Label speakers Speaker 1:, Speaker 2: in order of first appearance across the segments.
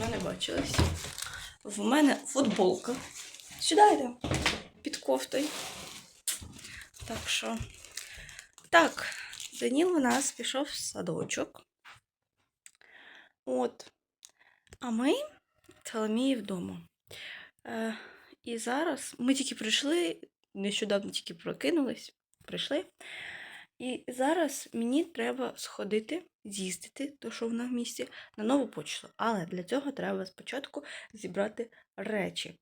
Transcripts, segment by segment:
Speaker 1: давно не бачились. В мене футболка. Сюди. Під кофтою. Так що. Так, Даніл у нас пішов в садочок. От. А ми Соломії вдома. Е, і зараз ми тільки прийшли, нещодавно тільки прокинулись, прийшли. І зараз мені треба сходити, з'їздити, то що вона в місті, на нову почту. Але для цього треба спочатку зібрати речі.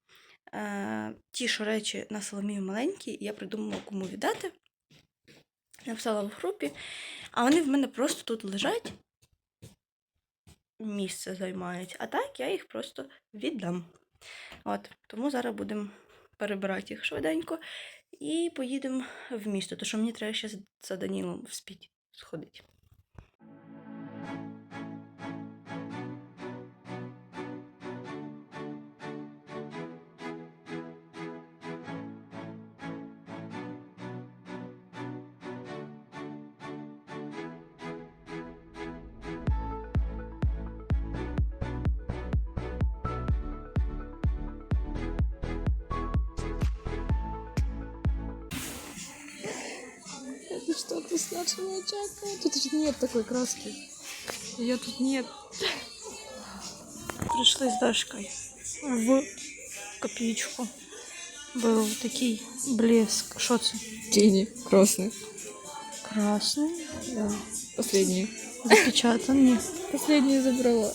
Speaker 1: Е, ті, що речі на Соломію маленькі, я придумала, кому віддати. Написала в групі, а вони в мене просто тут лежать, місце займають. А так я їх просто віддам. От, тому зараз будемо перебирати їх швиденько і поїдемо в місто, тому що мені треба ще за Данілом вспіть сходити.
Speaker 2: Что, ты начала очакивать? Тут же нет такой краски. Ее тут нет.
Speaker 1: Прийшли з Дашкою в копійку. Був такий блеск. Що це?
Speaker 2: Тени красные.
Speaker 1: Красний.
Speaker 2: Да. Последние.
Speaker 1: Запечатаний.
Speaker 2: Последние забрала.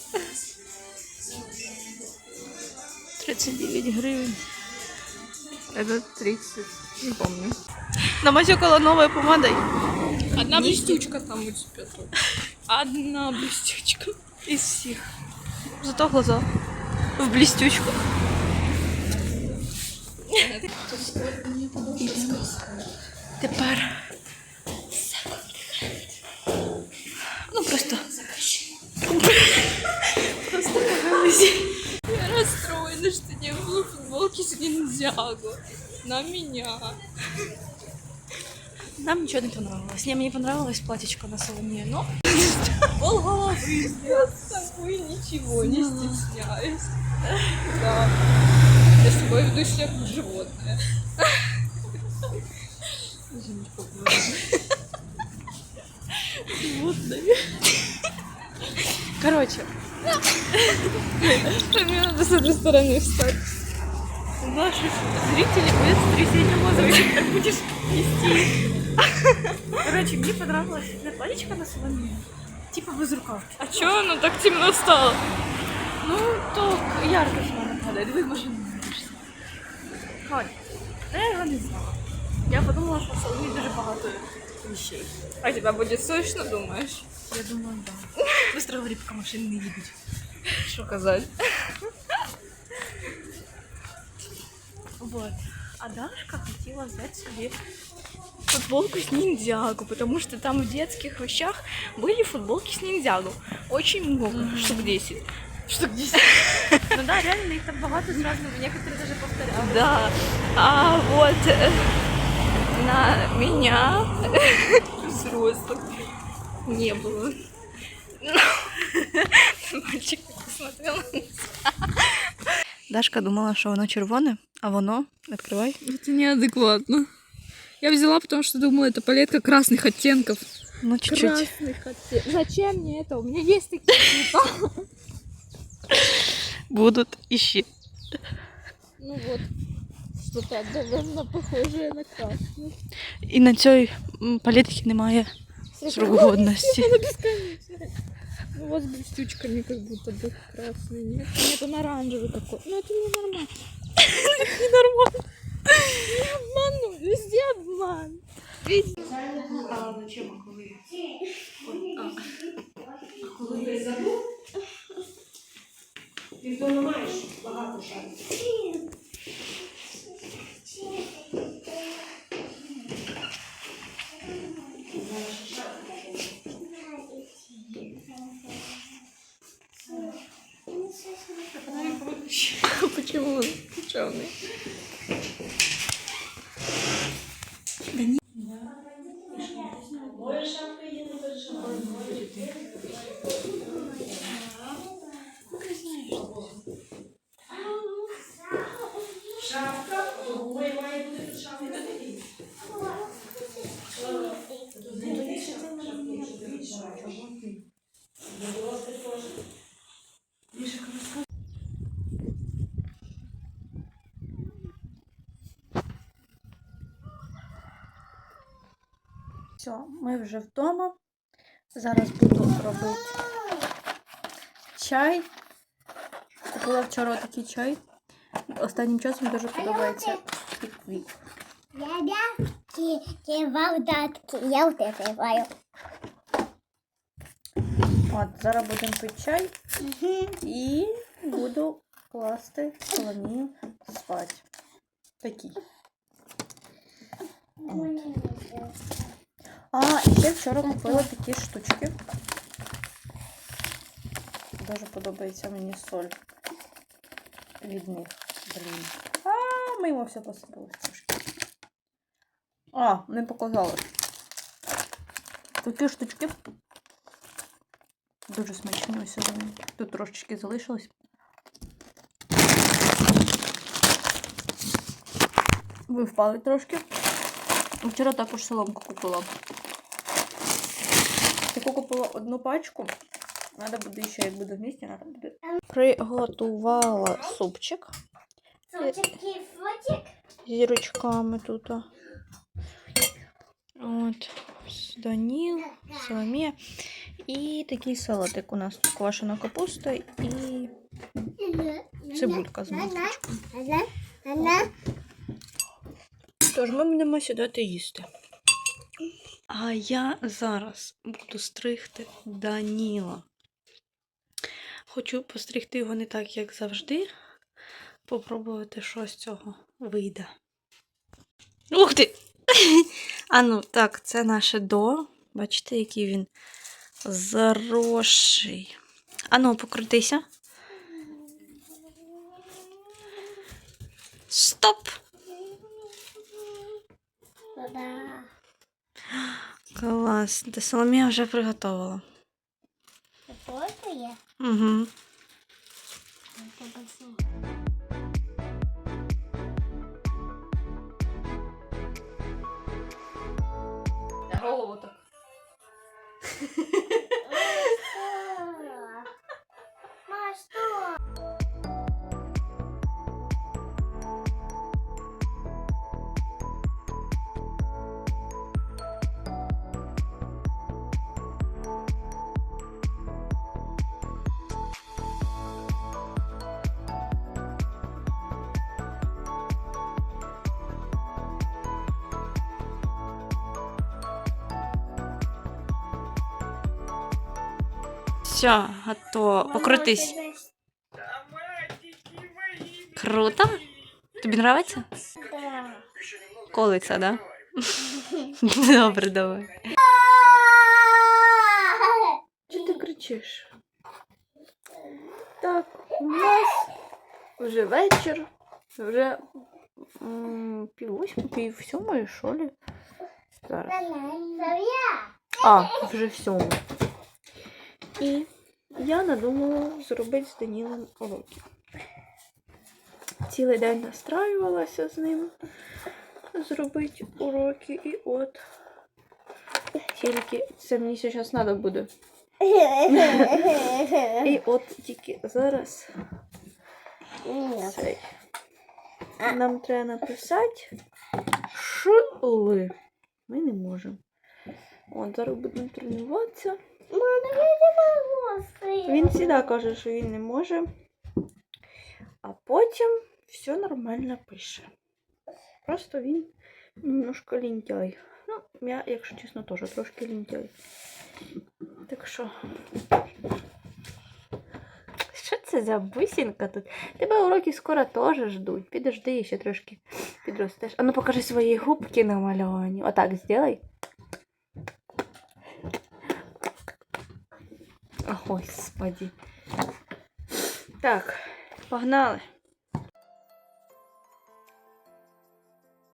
Speaker 1: 39 гривень.
Speaker 2: Это 30. Не помню.
Speaker 1: Намазюкала новою помадою.
Speaker 2: Одна блестючка там у тебя тут. Одна блестючка.
Speaker 1: Із всіх. Зато глаза в блістючку. Тепер. Ну просто. Просто подивилися.
Speaker 2: Я расстроена, что не было футболки с ниндзяго. На меня.
Speaker 1: Нам ничего не понравилось. Не, мне понравилось платьечко на Соломее, но
Speaker 2: Пол головы с тобой ничего, не стесняюсь. Да. Я с тобой веду себя как животное.
Speaker 1: Животное. Короче,
Speaker 2: Мне надо с этой стороны встать.
Speaker 1: наши зрители будет сотрясение мозга, как будешь нести. Короче, мне понравилось это платьечко на Соломее. Типа без рукавки.
Speaker 2: А чё оно так темно стало?
Speaker 1: Ну, то ярко вона падає. Диви, машину не дивишся. Ой, та я його не знала. Я подумала, що в Соломії дуже багато вещей.
Speaker 2: А тебя будет точно, думаешь?
Speaker 1: Я думаю, да. Быстро говори, поки машини не їдуть.
Speaker 2: Что сказать?
Speaker 1: Вот. А Дашка хотела взять себе футболку с ниндзяго, потому что там в детских вещах были футболки с ниндзяго. Очень много, штук 10. Штук 10. Ну да, реально их там богато сразу, некоторые даже повторяют. Да. А вот э, на меня взрослых не было. Мальчик посмотрел. Дашка думала, що воно червоне, а воно відкривай.
Speaker 2: Это неадекватно. Я взяла, потому что думала, это палетка красных оттенков.
Speaker 1: Ну, чуть-чуть.
Speaker 2: Красных оттенков. Зачем мне это? У меня есть такие цвета.
Speaker 1: Будуть іще.
Speaker 2: Ну вот, что-то отдаленно похожее на красный.
Speaker 1: І на цій м, палітці немає срок годності.
Speaker 2: Ну вот с блестючками как будто бы красный. Нет, нет, он оранжевый такой. Ну это не нормально.
Speaker 1: Нормально.
Speaker 2: Не обману, везде обман. Видите?
Speaker 1: А зачем, а коли? А коли ти забув? Ти вдома маєш багато шансів.
Speaker 2: Моє шапка її не переживає.
Speaker 1: Все, ми вже вдома. Зараз буду робити чай. Купила вчора такий чай. Останнім часом дуже подобається
Speaker 3: кивалдатки, я знаю.
Speaker 1: От, зараз будемо пити чай і буду класти Соломію спати. Такий. А, і ще вчора купила такі штучки. Дуже подобається мені соль від них. Блін. А, мимо все посипалось трошки. А, не показала. Такі штучки. Дуже смачні ось вони. Тут трошечки залишилось. Ви впали трошки. Вчора також соломку купила. Купила одну пачку. Надо буде ще, як буде в місті, надо буде. Приготувала супчик
Speaker 3: Супчики, фотик.
Speaker 1: зірочками тут. От, Даніл, Соломія. І такий салатик у нас тут квашена капуста і цибулька з
Speaker 3: она.
Speaker 1: Тож ми будемо сідати їсти. А я зараз буду стригти Даніла. Хочу постригти його не так, як завжди. Попробувати, що з цього вийде. Ух ти! А ну, так, це наше до. Бачите, який він заросший. А ну, покрутися. Стоп!
Speaker 3: Да.
Speaker 1: Клас. Та Соломія вже приготувала.
Speaker 3: Фото є?
Speaker 1: Угу. Голову так. Все, готово. Покрутись. Круто? Тобі подобається?
Speaker 3: Да.
Speaker 1: Колиться, да? Добре, давай. Чого ти кричиш? Так, у нас вже вечір, вже пів восьми, пів сьомої, що ли? Зараз. А, вже сьома. І я надумала зробити з Данілом уроки. Цілий день настраювалася з ним зробити уроки, і от тільки це мені зараз треба буде. І от тільки зараз цей. Нам треба написати шли. Ми не можемо. От зараз будемо тренуватися. Він завжди каже, що він не може. А потім все нормально пише. Просто він немножко лінтяй. Ну, я, якщо чесно, теж трошки лінтяй. Так що. Що це за бусинка тут? Тебе уроки скоро теж ждуть. Підожди, ще трошки підростеш. А ну покажи свої губки намальовані. Отак зробай. Господи. Так, погнали.